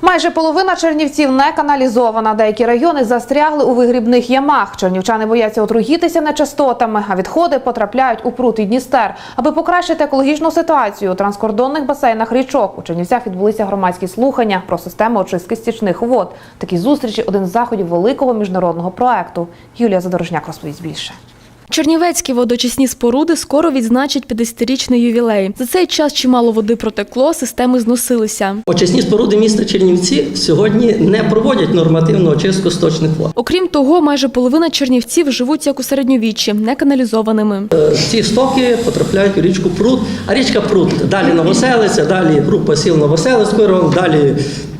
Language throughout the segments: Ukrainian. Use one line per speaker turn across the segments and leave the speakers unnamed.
Майже половина чернівців не каналізована. Деякі райони застрягли у вигрібних ямах. Чернівчани бояться отруїтися нечистотами, а відходи потрапляють у прут і Дністер. Аби покращити екологічну ситуацію у транскордонних басейнах річок, у Чернівцях відбулися громадські слухання про систему очистки стічних вод. Такі зустрічі один з заходів великого міжнародного проекту. Юлія Задорожняк розповість більше.
Чернівецькі водочисні споруди скоро відзначать 50-річний ювілей. За цей час чимало води протекло, системи зносилися.
Очисні споруди міста Чернівці сьогодні не проводять нормативну очистку сточних вод.
Окрім того, майже половина чернівців живуть як у середньовіччі, не каналізованими.
Е, Ці стоки потрапляють у річку Прут, а річка Прут далі Новоселиця, далі група сіл Новоселицький район, далі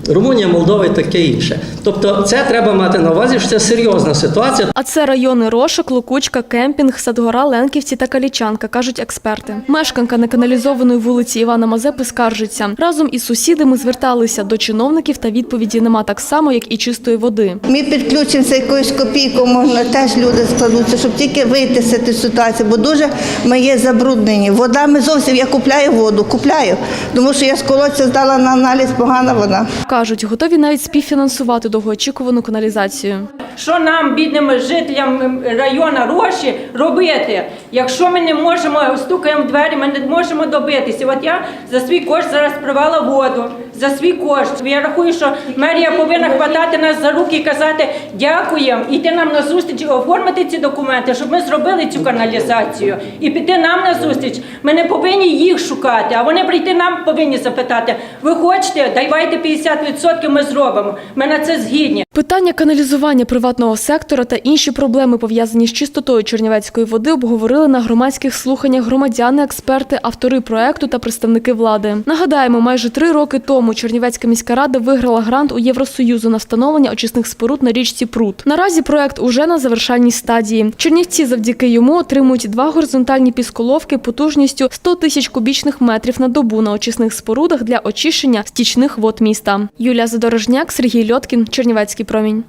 Румунія, Молдова і таке інше. Тобто, це треба мати на увазі, що це серйозна ситуація.
А це райони Рошок, Лукучка, Кемпінг, Садгора, Ленківці та Калічанка, кажуть експерти. Мешканка неканалізованої вулиці Івана Мазепи скаржиться. Разом із сусідами зверталися до чиновників та відповіді нема так само, як і чистої води.
Ми підключимося якоюсь копійкою, можна теж люди складуться, щоб тільки вийти з цієї ситуації, бо дуже ми є забруднені. Вода ми зовсім я купляю воду, купляю, тому що я з колодця здала на аналіз погана вода.
Кажуть, готові навіть співфінансувати довгоочікувану каналізацію.
Що нам, бідним жителям району Роші, робити? Якщо ми не можемо, стукаємо в двері, ми не можемо добитися. От я за свій кошт зараз привела воду, за свій кошт. Я рахую, що мерія повинна хватати нас за руки і казати дякуємо, іти нам на зустріч, оформити ці документи, щоб ми зробили цю каналізацію і піти нам на зустріч. Ми не повинні їх шукати, а вони прийти нам повинні запитати. Ви хочете, давайте 50% ми зробимо. Ми на це згідні.
Питання каналізування приватного сектора та інші проблеми, пов'язані з чистотою чернівецької води, обговорили на громадських слуханнях громадяни, експерти, автори проекту та представники влади. Нагадаємо, майже три роки тому Чернівецька міська рада виграла грант у Євросоюзу на встановлення очисних споруд на річці Прут. Наразі проект уже на завершальній стадії. Чернівці завдяки йому отримують два горизонтальні пісколовки потужністю 100 тисяч кубічних метрів на добу на очисних спорудах для очищення стічних вод міста. Юлія Задорожняк, Сергій Льоткін, Чернівецький промінь.